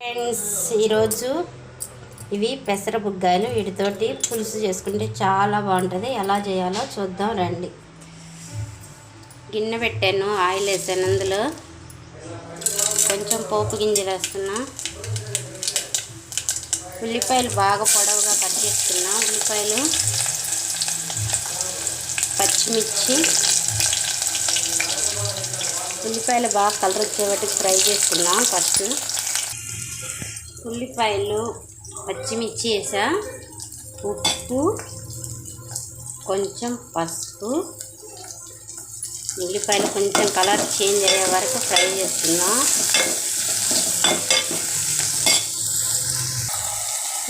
Friends ఈరోజు ఇవి పెసర బుగ్గాయలు. వీటితోటి పులుసు చేసుకుంటే చాలా బాగుంటుంది. ఎలా చేయాలో చూద్దాం రండి. గిన్నె పెట్టాను ఆయిల్ వేసాను అందులో. కొంచెం పోపు గింజలు వేస్తున్నా. ఉల్లిపాయలు బాగా పొడవుగా కట్ చేసుకున్నా. ఉల్లిపాయలు పచ్చిమిర్చి. ఉల్లిపాయలు బాగా కలర్ వచ్చేవాటికి ఫ్రై చేసుకున్నాం ఫస్ట్. ఉల్లిపాయలు పచ్చిమిర్చి వేసా. ఉప్పు కొంచెం పసుపు. ఉల్లిపాయలు కొంచెం కలర్ చేంజ్ అయ్యే వరకు ఫ్రై చేస్తున్నా.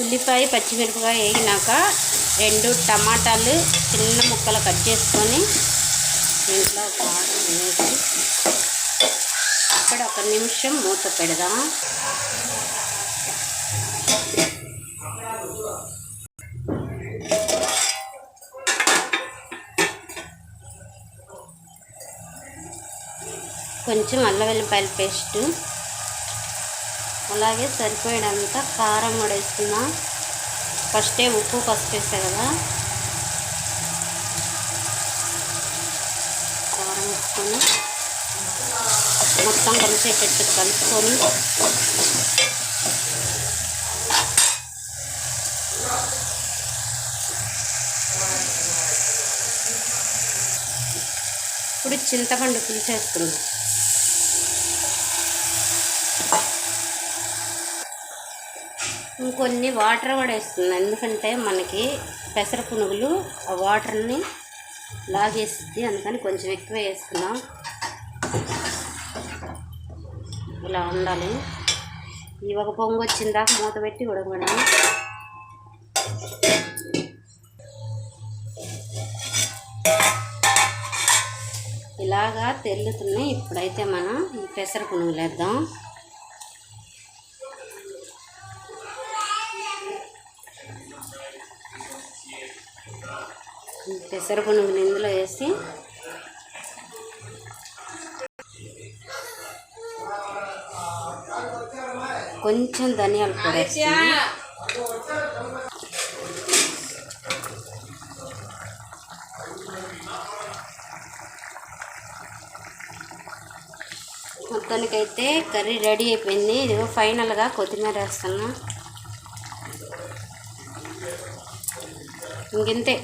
ఉల్లిపాయ పచ్చిమిరపకాయ వేగినాక రెండు టమాటాలు చిన్న ముక్కలు కట్ చేసుకొని ఇంట్లో కారం వేసి అక్కడ ఒక నిమిషం మూత పెడదాం. కొంచెం అల్ల వెల్లిపాయల పేస్ట్ అలాగే సరిపోయేంత కారం కూడా వేసుకున్నా ఫస్టే ఉప్పు పసుపు వేసా కదా. కారం వేసుకొని మొత్తం కలిసేటట్టు కలుపుకొని ఇప్పుడు చింతపండు పులుసు వేసుకుందాం ఇంకొన్ని వాటర్ కూడా వేస్తుంది ఎందుకంటే మనకి పెసర పునుగులు ఆ వాటర్ని లాగేస్తుంది. అందుకని కొంచెం ఎక్కువ వేసుకున్నాం ఇలా ఉండాలి. ఈ ఒక పొంగు వచ్చిందాక మూత పెట్టి ఉడకబడి ఇలాగా తెల్లుతున్నాయి ఇప్పుడైతే మనం ఈ పెసర పునుగులు వేద్దాం పెసర పునుగులు ఇందులో వేసి కొంచెం ధనియాల పొడి మొత్తానికైతే కర్రీ రెడీ అయిపోయింది. ఇదిగో ఫైనల్గా కొత్తిమీర వేస్తున్నా. ఇంకంతే?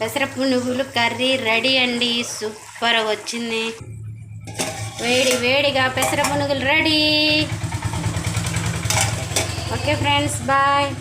పెసరపు నువ్వులు కర్రీ రెడీ అండి. సూపర్ వచ్చింది. వేడి వేడిగా పెసరపు నువ్వులు రెడీ. Okay friends bye.